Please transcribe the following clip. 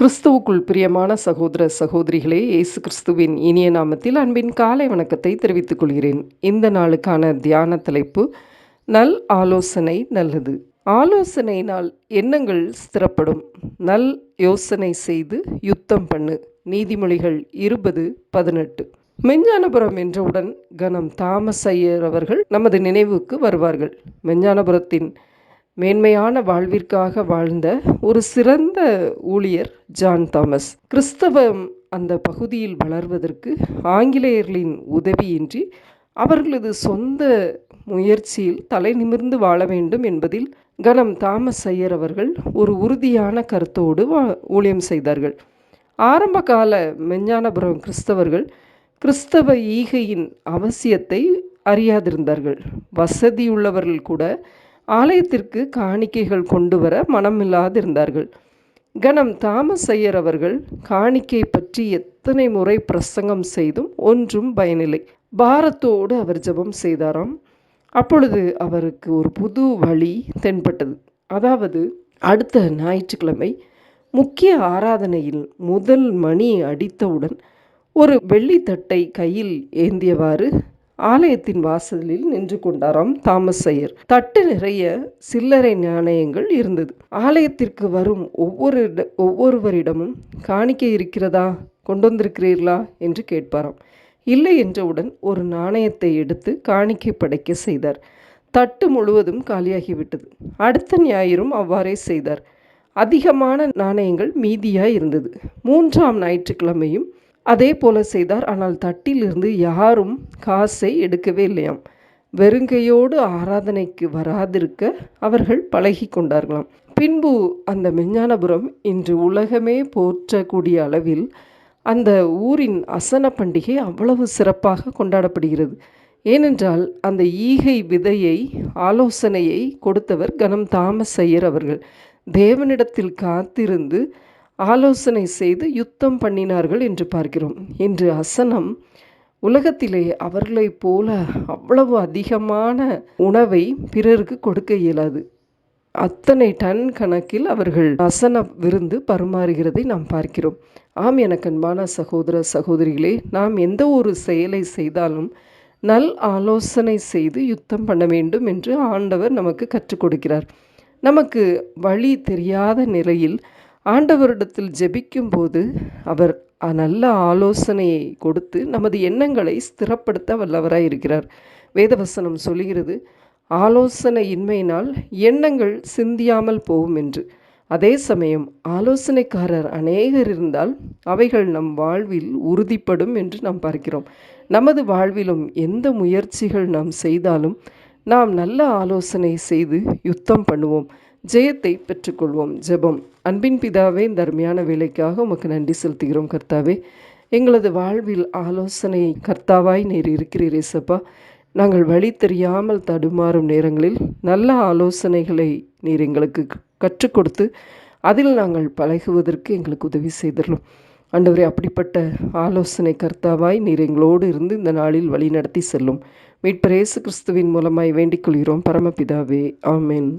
கிறிஸ்துவுக்குள் பிரியமான சகோதர சகோதரிகளே இயேசு கிறிஸ்துவின் இனிய நாமத்தில் அன்பின் காலை வணக்கத்தை தெரிவித்துக் கொள்கிறேன். இந்த நாளுக்கான தியான தலைப்பு நல் ஆலோசனை நல்லது. ஆலோசனையினால் எண்ணங்கள் ஸ்திரப்படும். நல் யோசனை செய்து யுத்தம் பண்ணு. நீதிமொழிகள் இருபது பதினெட்டு. மெஞ்ஞானபுரம் என்றவுடன் கனம் தாமஸ் ஐயர் அவர்கள் நமது நினைவுக்கு வருவார்கள். மெஞ்ஞானபுரத்தின் மேன்மையான வாழ்விற்காக வாழ்ந்த ஒரு சிறந்த ஊழியர் ஜான் தாமஸ். கிறிஸ்தவம் அந்த பகுதியில் வளர்வதற்கு ஆங்கிலேயர்களின் உதவியின்றி அவர்களது சொந்த முயற்சியில் தலை நிமிர்ந்து வாழ வேண்டும் என்பதில் கனம் தாமஸ் ஐயர் அவர்கள் ஒரு உறுதியான கருத்தோடு வா ஊழியம் செய்தார்கள். ஆரம்ப கால மெஞ்ஞானபுரம் கிறிஸ்தவர்கள் கிறிஸ்தவ ஈகையின் அவசியத்தை அறியாதிருந்தார்கள். வசதியுள்ளவர்கள் கூட ஆலயத்திற்கு காணிக்கைகள் கொண்டு வர மனமில்லாதிருந்தார்கள். கணம் தாமஸ் ஐயர் அவர்கள் காணிக்கை பற்றி எத்தனை முறை பிரசங்கம் செய்தும் ஒன்றும் பயனில்லை. பாரத்தோடு அவர் ஜெபம் செய்தாராம். அப்பொழுது அவருக்கு ஒரு புது வழி தென்பட்டது. அதாவது அடுத்த ஞாயிற்றுக்கிழமை முக்கிய ஆராதனையில் முதல் மணி அடித்தவுடன் ஒரு வெள்ளித்தட்டை கையில் ஏந்தியவாறு ஆலயத்தின் வாசலில் நின்று கொண்டாராம் தாமஸ் ஐயர் தட்டு நிறைய சில்லறை நாணயங்கள் இருந்தது. ஆலயத்திற்கு வரும் ஒவ்வொரு ஒவ்வொருவரிடமும் காணிக்கை இருக்கிறதா? கொண்டு வந்திருக்கிறீர்களா? என்று கேட்பாராம். இல்லை என்றவுடன் ஒரு நாணயத்தை எடுத்து காணிக்கை படைக்க செய்தார். தட்டு முழுவதும் காலியாகிவிட்டது. அடுத்த ஞாயிறும் அவ்வாறே செய்தார். அதிகமான நாணயங்கள் மீதியாய் இருந்தது. மூன்றாம் ஞாயிற்றுக்கிழமையும் அதே போல செய்தார். ஆனால் தட்டிலிருந்து யாரும் காசை எடுக்கவே இல்லையாம். வெறுங்கையோடு ஆராதனைக்கு வராதிருக்க அவர்கள் பழகி கொண்டார்களாம். பின்பு அந்த மெஞ்ஞானபுரம் இன்று உலகமே போற்றக்கூடிய அளவில் அந்த ஊரின் அசன பண்டிகை அவ்வளவு சிறப்பாக கொண்டாடப்படுகிறது. ஏனென்றால் அந்த ஈகை விதையை ஆலோசனையை கொடுத்தவர் கனம் தாமஸ் ஐயர் அவர்கள். தேவனிடத்தில் காத்திருந்து ஆலோசனை செய்து யுத்தம் பண்ணினார்கள் என்று பார்க்கிறோம். இன்று அசனம் உலகத்திலே அவர்களைப் போல அவ்வளவு அதிகமான உணவை பிறருக்கு கொடுக்க இயலாது. அத்தனை டன் கணக்கில் அவர்கள் அசன விருந்து பரிமாறுகிறதை நாம் பார்க்கிறோம். ஆம் எனக்கு அன்பான சகோதர சகோதரிகளே நாம் எந்த ஒரு செயலை செய்தாலும் நல் ஆலோசனை செய்து யுத்தம் பண்ண வேண்டும் என்று ஆண்டவர் நமக்கு கற்றுக் கொடுக்கிறார். நமக்கு வழி தெரியாத நிலையில் ஆண்டவரிடத்தில் ஜெபிக்கும் போது அவர் நல்ல ஆலோசனையை கொடுத்து நமது எண்ணங்களை ஸ்திரப்படுத்த வல்லவராய் இருக்கிறார். வேதவசனம் சொல்கிறது ஆலோசனை இன்மையினால் எண்ணங்கள் சிந்தியாமல் போகும் என்று. அதே சமயம் ஆலோசனைக்காரர் அநேகர் இருந்தால் அவைகள் நம் வாழ்வில் உறுதிப்படும் என்று நாம் பார்க்கிறோம். நமது வாழ்விலும் எந்த முயற்சிகள் நாம் செய்தாலும் நாம் நல்ல ஆலோசனை செய்து யுத்தம் பண்ணுவோம். ஜெயத்தை பெற்றுக்கொள்வோம். ஜெபம். அன்பின் பிதாவே இந்த அருமையான வேலைக்காக உமக்கு நன்றி செலுத்துகிறோம் கர்த்தாவே. எங்களது வாழ்வில் ஆலோசனை கர்த்தாவாய் நீர் இருக்கிறீர் இசப்பா நாங்கள் வழி தெரியாமல் தடுமாறும் நேரங்களில் நல்ல ஆலோசனைகளை நீர் எங்களுக்கு கற்றுக் கொடுத்து அதில் நாங்கள் பழகுவதற்கு எங்களுக்கு உதவி செய்திடலாம் ஆண்டவரே அப்படிப்பட்ட ஆலோசனை கர்த்தாவாய் நீர் எங்களோடு இருந்து இந்த நாளில் வழி நடத்தி செல்லும். மீட்பரேசு கிறிஸ்துவின் மூலமாய் வேண்டிக் கொள்கிறோம். பரமபிதாவே ஆமேன்.